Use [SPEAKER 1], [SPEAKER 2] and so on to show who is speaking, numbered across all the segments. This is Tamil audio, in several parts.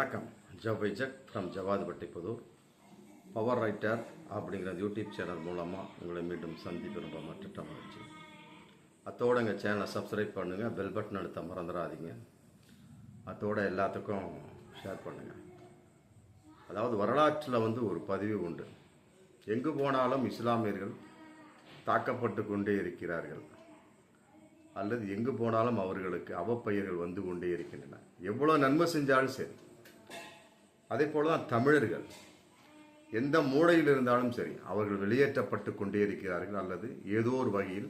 [SPEAKER 1] வணக்கம். ஜவைஜக் from Javadhu Pattipudur power writer அப்படிங்கிற யூடியூப் சேனல் மூலமாக உங்களை மீண்டும் சந்திப்பு ரொம்ப மற்ற மகிழ்ச்சி. அத்தோடு எங்கள் சேனலை சப்ஸ்கிரைப் பண்ணுங்கள் பெல் பட்டன் அழுத்த மறந்துடாதீங்க. அத்தோட எல்லாத்துக்கும் ஷேர் பண்ணுங்கள் அதாவது வரலாற்றில் வந்து ஒரு பதிவு உண்டு. எங்கு போனாலும் இஸ்லாமியர்கள் தாக்கப்பட்டு கொண்டே இருக்கிறார்கள். அல்லது எங்கு போனாலும் அவர்களுக்கு அவப்பெயர்கள் வந்து கொண்டே இருக்கின்றன. எவ்வளோ நன்மை செஞ்சாலும் சரி. அதே போல தான் தமிழர்கள். எந்த மூலையில் இருந்தாலும் சரி அவர்கள் வெளியேற்றப்பட்டு கொண்டே இருக்கிறார்கள் அல்லது ஏதோ ஒரு வகையில்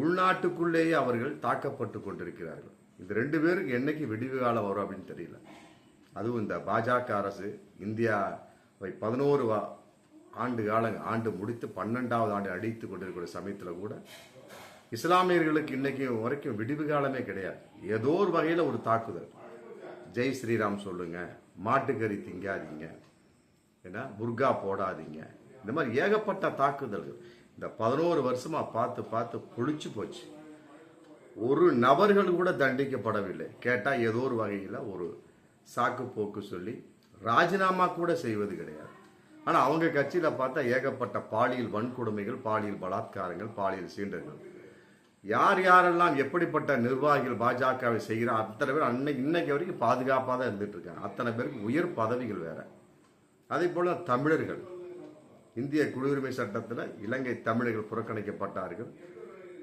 [SPEAKER 1] உள்நாட்டுக்குள்ளேயே அவர்கள் தாக்கப்பட்டு கொண்டிருக்கிறார்கள். இது ரெண்டு பேருக்கு என்னைக்கு விடிவு காலம் வரும் அப்படின்னு தெரியல. அதுவும் இந்த பாஜக அரசு இந்தியாவை பதினோரு வா ஆண்டு காலம் ஆண்டு முடித்து பன்னெண்டாவது ஆண்டு அடித்து கொண்டிருக்கிற சமயத்தில் கூட இஸ்லாமியர்களுக்கு இன்னைக்கு வரைக்கும் விடிவு காலமே கிடையாது. ஏதோ ஒரு வகையில் ஒரு தாக்குதல். ஜெய் ஸ்ரீராம் சொல்லுங்கள் மாட்டுக்கறி திங்காதீங்க. ஏன்னா புர்கா போடாதீங்க. இந்த மாதிரி ஏகப்பட்ட தாக்குதல்கள். இந்த பதினோரு வருஷமா பார்த்து பார்த்து புளிச்சு போச்சு. ஒரு நபர்கள் கூட தண்டிக்கப்படவில்லை. கேட்டால் ஏதோ ஒரு வகையில் ஒரு சாக்கு போக்கு சொல்லி ராஜினாமா கூட செய்வது கிடையாது. ஆனால் அவங்க கட்சியில் பார்த்தா ஏகப்பட்ட பாலியல் வன்கொடுமைகள் பாலியல் பலாத்காரங்கள் பாலியல் சீண்டர்கள் யார் யாரெல்லாம் எப்படிப்பட்ட நிர்வாகிகள் பாஜகவை செய்கிறார் அத்தனை பேர் அன்னைக்கு இன்னைக்கு வரைக்கும் பாதுகாப்பாக தான் இருந்துட்டு இருக்காங்க அத்தனை பேருக்கு உயர் பதவிகள் வேற. அதே போல தமிழர்கள். இந்திய குடியுரிமை சட்டத்தில் இலங்கை தமிழர்கள் புறக்கணிக்கப்பட்டார்கள்.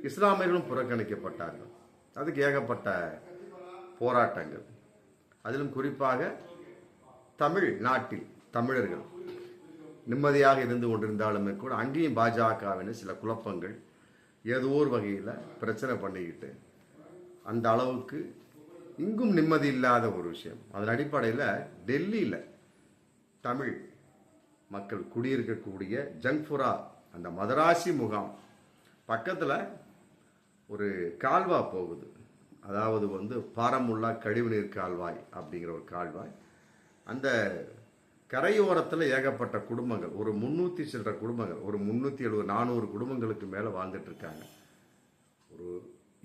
[SPEAKER 1] இஸ்லாமியர்களும் புறக்கணிக்கப்பட்டார்கள். அதுக்கு ஏகப்பட்ட போராட்டங்கள். அதிலும் குறிப்பாக தமிழ் நாட்டில் தமிழர்கள் நிம்மதியாக இருந்து கொண்டிருந்தாலுமே கூட அங்கேயும் பாஜகவின சில குழப்பங்கள் ஏதோ ஒரு வகையில் பிரச்சனை பண்ணிக்கிட்டு அந்த அளவுக்கு இங்கும் நிம்மதி இல்லாத ஒரு விஷயம். அதன் அடிப்படையில் டெல்லியில் தமிழ் மக்கள் குடியிருக்கக்கூடிய ஜங்ஃபுரா அந்த மதராசி முகாம் பக்கத்தில் ஒரு கால்வா போகுது. அதாவது வந்து பாரமுல்லா கழிவுநீர் கால்வாய் அப்படிங்கிற ஒரு கால்வாய். அந்த கரையோரத்தில் ஏகப்பட்ட குடும்பங்கள். ஒரு முந்நூற்றி சில்லற குடும்பங்கள். ஒரு முந்நூற்றி எழுபது நானூறு குடும்பங்களுக்கு மேலே வாழ்ந்துட்டுருக்காங்க ஒரு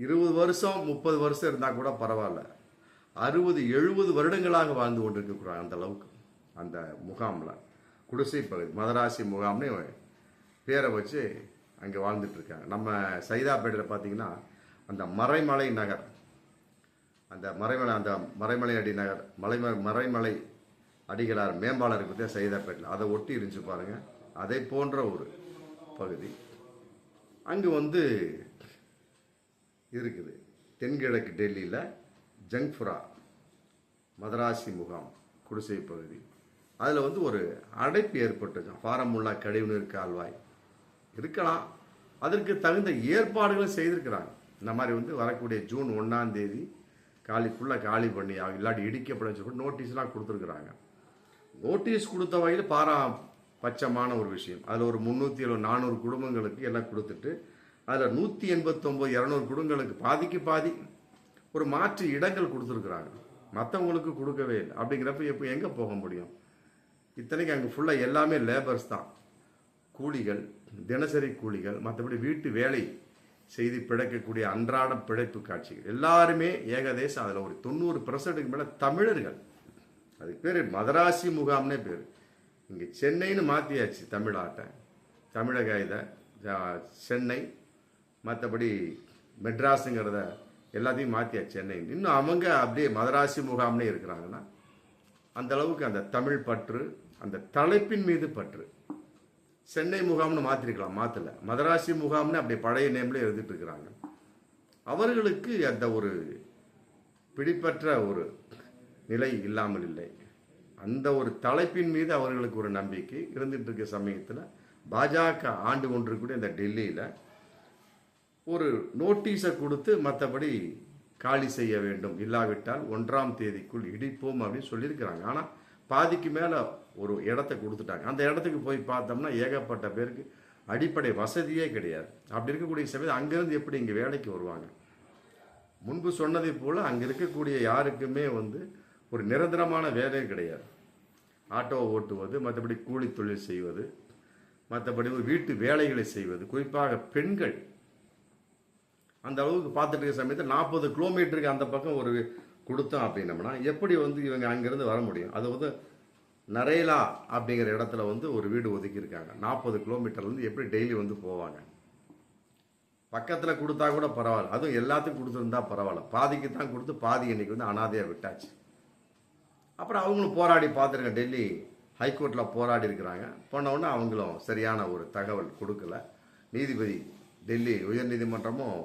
[SPEAKER 1] இருபது வருஷம் முப்பது வருஷம் இருந்தால் கூட பரவாயில்ல. அறுபது எழுபது வருடங்களாக வாழ்ந்து கொண்டிருக்கிறாங்க அந்த அளவுக்கு அந்த முகாமில். குடிசை பகுதி மதராசி முகாம்னு பேரை வச்சு அங்கே வாழ்ந்துட்டுருக்காங்க நம்ம சைதாப்பேட்டையில் பார்த்தீங்கன்னா அந்த மறைமலை நகர். அந்த மறைமலை அந்த மறைமலை அடி நகர் மலைம மறைமலை அடிகளார் மேம்பாலம் இருக்கு பார்த்தா சைதாப்பேட்டில் அதை ஒட்டி இருந்துச்சு பாருங்கள் அதை போன்ற ஒரு பகுதி அங்கே வந்து இருக்குது. தென்கிழக்கு டெல்லியில் ஜங்ஃபுரா மதராசி முகாம் குடிசை பகுதி. அதில் வந்து ஒரு அடைப்பு ஏற்பட்டுச்சு. ஃபாரமுல்லா கழிவுநீர் கால்வாய். இருக்கலாம். அதற்கு தகுந்த ஏற்பாடுகளை செய்திருக்கிறாங்க. இந்த மாதிரி வந்து வரக்கூடிய ஜூன் ஒன்றாம் தேதி காலி ஃபுல்லாக காலி பண்ணி இல்லாட்டி இடிக்கப்படும் சொல்லி நோட்டீஸ்லாம் கொடுத்துருக்குறாங்க. நோட்டீஸ் கொடுத்த வகையில் பாரா பட்சமான ஒரு விஷயம். அதில் ஒரு முந்நூற்றி எழுபது நானூறு குடும்பங்களுக்கு எல்லாம் கொடுத்துட்டு அதில் நூற்றி எண்பத்தொம்போது இரநூறு குடும்பங்களுக்கு பாதிக்கு பாதி ஒரு மாற்று இடங்கள் கொடுத்துருக்குறாங்க. மற்றவங்களுக்கு கொடுக்கவே இல்லை. அப்படிங்கிறப்ப எப்போ எங்கே போக முடியும்? இத்தனைக்கு அங்கே ஃபுல்லாக எல்லாமே லேபர்ஸ் தான். கூலிகள் தினசரி கூலிகள் மற்றபடி வீட்டு வேலை செய்து பிழைக்கக்கூடிய அன்றாட பிழைப்பு காட்சிகள். எல்லாருமே ஏகதேசம் அதில் ஒரு தொண்ணூறு பெர்சன்ட்டுக்கு மேலே தமிழர்கள் அதுக்கு பேர் மதராசி முகாம்னே பேர். இங்கே சென்னைன்னு மாற்றியாச்சு தமிழாட்டை தமிழக இதை சென்னை மற்றபடி மெட்ராஸுங்கிறத எல்லாத்தையும் மாற்றியாச்சு சென்னை இன்னும் அவங்க அப்படியே மதராசி முகாம்னே இருக்கிறாங்கன்னா அந்த அளவுக்கு அந்த தமிழ் பற்று அந்த தலைப்பின் மீது பற்று. சென்னை முகாம்னு மாற்றிருக்கலாம் மாற்றல மதராசி முகாம்னு அப்படியே பழைய நேம்ல எழுதிட்டு இருக்கிறாங்க. அவர்களுக்கு அந்த ஒரு பிடிப்பற்ற ஒரு நிலை இல்லாமல் இல்லை. அந்த ஒரு தலைப்பின் மீது அவர்களுக்கு ஒரு நம்பிக்கை. இருந்துட்டு இருக்க சமயத்தில் பாஜக ஆண்டு கொண்டிருக்கக்கூடிய இந்த டெல்லியில் ஒரு நோட்டீஸை கொடுத்து மற்றபடி காலி செய்ய வேண்டும். இல்லாவிட்டால் ஒன்றாம் தேதிக்குள் இடிப்போம் அப்படின்னு சொல்லியிருக்கிறாங்க. ஆனால் பாதிக்கு மேலே ஒரு இடத்த கொடுத்துட்டாங்க. அந்த இடத்துக்கு போய் பார்த்தோம்னா ஏகப்பட்ட பேருக்கு அடிப்படை வசதியே கிடையாது. அப்படி இருக்கக்கூடிய சமயத்தில் அங்கேருந்து எப்படி இங்கே வேலைக்கு வருவாங்க? முன்பு சொன்னதை போல் அங்கே இருக்கக்கூடிய யாருக்குமே வந்து ஒரு நிரந்தரமான வேலையும் கிடையாது. ஆட்டோ ஓட்டுவது மற்றபடி கூலி தொழில் செய்வது மற்றபடி வீட்டு வேலைகளை செய்வது. குறிப்பாக பெண்கள். அந்த அளவுக்கு பார்த்துட்டு இருக்க சமயத்தில் நாற்பது கிலோமீட்டருக்கு அந்த பக்கம் ஒரு கொடுத்தோம் அப்படின்னம்னா எப்படி வந்து இவங்க அங்கேருந்து வர முடியும்? அது வந்து நரேலா அப்படிங்கிற இடத்துல வந்து ஒரு வீடு ஒதுக்கியிருக்காங்க. நாற்பது கிலோமீட்டர்லேருந்து எப்படி டெய்லி வந்து போவாங்க? பக்கத்தில் கொடுத்தா கூட பரவாயில்ல. அதுவும் எல்லாத்துக்கும் கொடுத்துருந்தா பரவாயில்ல. பாதிக்கு தான் கொடுத்து பாதி இன்னைக்கு வந்து அனாதையாக விட்டாச்சு. அப்புறம் அவங்களும் போராடி பார்த்துருக்கேன் டெல்லி ஹைகோர்ட்டில் போராடி இருக்கிறாங்க. போன அவங்களும் சரியான ஒரு தகவல் கொடுக்கல. நீதிபதி டெல்லி உயர்நீதிமன்றமும்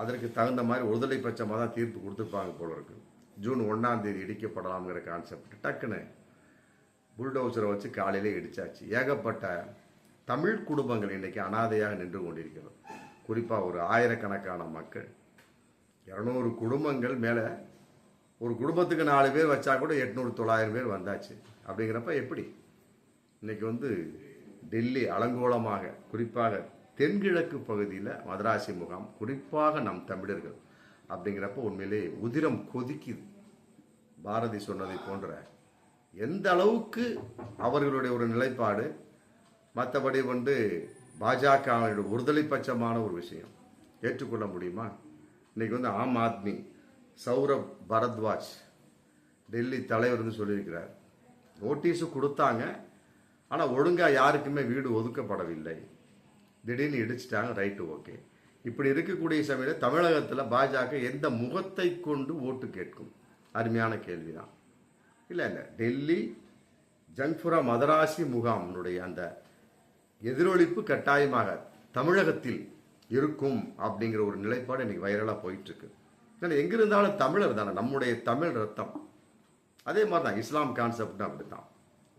[SPEAKER 1] அதற்கு தகுந்த மாதிரி ஒருதலை பட்சமாக தான் தீர்ப்பு கொடுத்துருப்பாங்க போல இருக்கு. ஜூன் ஒன்றாம் தேதி இடிக்கப்படலாம்ங்கிற கான்செப்ட் டக்குன்னு புல்டோசரை வச்சு காலையிலே இடிச்சாச்சு. ஏகப்பட்ட தமிழ் குடும்பங்கள் இன்றைக்கி அனாதையாக நின்று கொண்டிருக்கிறது. குறிப்பாக ஒரு ஆயிரக்கணக்கான மக்கள் இரநூறு குடும்பங்கள் மேலே ஒரு குடும்பத்துக்கு நாலு பேர் வச்சா கூட எட்நூறு தொள்ளாயிரம் பேர் வந்தாச்சு. அப்படிங்கிறப்ப எப்படி? இன்னைக்கு வந்து டெல்லி அலங்கோலமாக குறிப்பாக தென்கிழக்கு பகுதியில் மதராசி முகாம் குறிப்பாக நம் தமிழர்கள் அப்படிங்கிறப்ப உண்மையிலே உதிரம் கொதிக்குது. பாரதி சொன்னதை போன்ற எந்த அளவுக்கு அவர்களுடைய ஒரு நிலைப்பாடு மற்றபடி வந்து பாஜகவினுடைய ஒருதலை பட்சமான ஒரு விஷயம். ஏற்றுக்கொள்ள முடியுமா? இன்னைக்கு வந்து ஆம் ஆத்மி சௌரப் பரத்வாஜ் டெல்லி தலைவர்னு சொல்லியிருக்கிறார். நோட்டீஸு கொடுத்தாங்க. ஆனால் ஒழுங்காக யாருக்குமே வீடு ஒதுக்கப்படவில்லை. திடீர்னு இடிச்சிட்டாங்க. Right okay. இப்படி இருக்கக்கூடிய சமயத்தில் தமிழகத்தில் பாஜக எந்த முகத்தை கொண்டு ஓட்டு கேட்கும்? அருமையான கேள்விதான். இல்லை இல்லை. டெல்லி ஜங்புரா மதராசி முகாம்னுடைய அந்த எதிரொலிப்பு கட்டாயமாக தமிழகத்தில் இருக்கும் அப்படிங்கிற ஒரு நிலைப்பாடு இன்னைக்கு வைரலாக போயிட்டுருக்கு ஏன்னா எங்க இருந்தாலும் தமிழர் தானே நம்முடைய தமிழ் ரத்தம். அதே மாதிரி தான் இஸ்லாம் கான்செப்ட் அப்படித்தான்.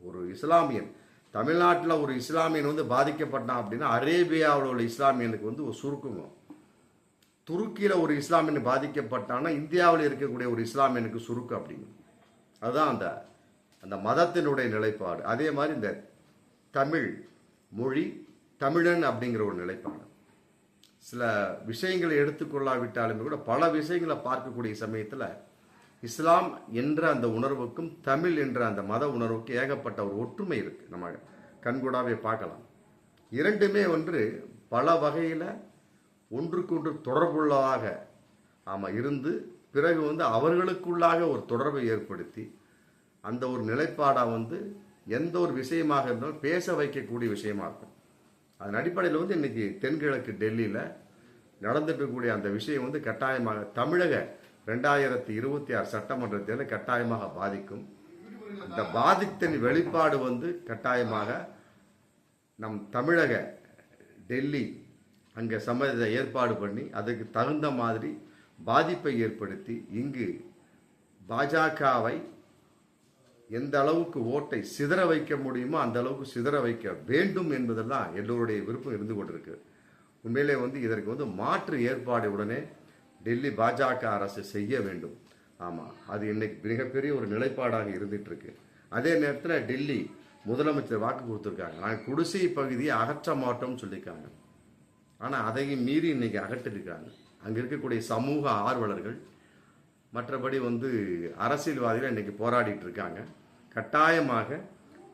[SPEAKER 1] ஒரு இஸ்லாமியன் தமிழ்நாட்டில் ஒரு இஸ்லாமியன் வந்து பாதிக்கப்பட்டான் அப்படின்னா அரேபியாவில் உள்ள இஸ்லாமியனுக்கு வந்து ஒரு சுருக்குங்க துருக்கியில் ஒரு இஸ்லாமியன் பாதிக்கப்பட்டான்னா இந்தியாவில் இருக்கக்கூடிய ஒரு இஸ்லாமியனுக்கு சுருக்கு அப்படிங்க அதுதான் அந்த அந்த மதத்தினுடைய நிலைப்பாடு. அதே மாதிரி இந்த தமிழ் மொழி தமிழன் அப்படிங்கிற ஒரு நிலைப்பாடு. சில விஷயங்களை எடுத்துக்கொள்ளாவிட்டாலுமே கூட பல விஷயங்களை பார்க்கக்கூடிய சமயத்தில் இஸ்லாம் என்ற அந்த உணர்வுக்கும் தமிழ் என்ற அந்த மத உணர்வுக்கும் ஏகப்பட்ட ஒரு ஒற்றுமை இருக்கு. நம்ம கண்கூடாவே பார்க்கலாம். இரண்டுமே ஒன்று பல வகையில் ஒன்றுக்கொன்று தொடர்புள்ளதாக ஆமாம் இருந்து பிறகு வந்து அவர்களுக்குள்ளாக ஒரு தொடர்பை ஏற்படுத்தி அந்த ஒரு நிலைப்பாடாக வந்து எந்த ஒரு விஷயமாக இருந்தாலும் பேச வைக்கக்கூடிய விஷயமா இருக்கும் அதன் அடிப்படையில் வந்து இன்னைக்கு தென்கிழக்கு டெல்லியில் நடந்துட்டுக்கூடிய அந்த விஷயம் வந்து கட்டாயமாக தமிழக ரெண்டாயிரத்தி இருபத்தி ஆறு சட்டமன்ற தேர்தலை கட்டாயமாக பாதிக்கும். இந்த பாதித்தின் வெளிப்பாடு வந்து கட்டாயமாக நம் தமிழக டெல்லி அங்கே சம்மத ஏற்பாடு பண்ணி அதுக்கு தகுந்த மாதிரி பாதிப்பை ஏற்படுத்தி இங்கு பாஜகவை எந்த அளவுக்கு ஓட்டை சிதற வைக்க முடியுமோ அந்த அளவுக்கு சிதற வைக்க வேண்டும் என்பதெல்லாம் எல்லோருடைய விருப்பம் இருந்து கொண்டிருக்கு. உண்மையிலே வந்து இதற்கு வந்து மாற்று ஏற்பாடு உடனே டெல்லி பாஜக அரசு செய்ய வேண்டும். ஆமாம் அது இன்னைக்கு மிகப்பெரிய ஒரு நிலைப்பாடாக இருந்துட்டு இருக்கு அதே நேரத்தில் டெல்லி முதலமைச்சர் வாக்கு கொடுத்துருக்காங்க. நாங்கள் குடிசை பகுதியை அகற்ற மாட்டோம்னு சொல்லியிருக்காங்க. ஆனால் அதையும் மீறி இன்னைக்கு அகற்றிருக்காங்க. அங்கே இருக்கக்கூடிய சமூக ஆர்வலர்கள் மற்றபடி வந்து அரசியல்வாதிகள் இன்னைக்கு போராடிட்டு இருக்காங்க. கட்டாயமாக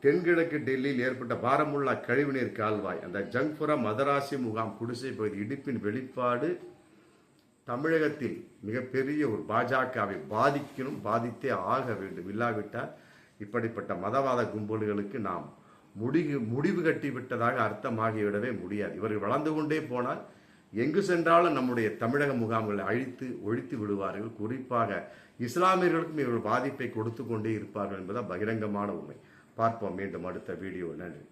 [SPEAKER 1] தென்கிழக்கு டெல்லியில் ஏற்பட்ட பாரமுல்லா கழிவுநீர் கால்வாய் அந்த ஜங்புரா மதராசி முகாம் குடிசை பகுதி இடிப்பின் வெளிப்பாடு தமிழகத்தில் மிகப்பெரிய ஒரு பாஜகவை பாதிக்கணும் பாதித்தே ஆக வேண்டும். இல்லாவிட்டால் இப்படிப்பட்ட மதவாத கும்பல்களுக்கு நாம் முடிவு முடிவு கட்டிவிட்டதாக அர்த்தமாகிவிடவே முடியாது. இவர்கள் வளர்ந்து கொண்டே போனால் எங்கு சென்றாலும் நம்முடைய தமிழக முகாம்களை அழித்து ஒழித்து விடுவார்கள். குறிப்பாக இஸ்லாமியர்களுக்கும் இவர்கள் பாதிப்பை கொடுத்து கொண்டே இருப்பார்கள் என்பதால் பகிரங்கமான உண்மை. பார்ப்போம். மீண்டும் அடுத்த வீடியோ நன்றி.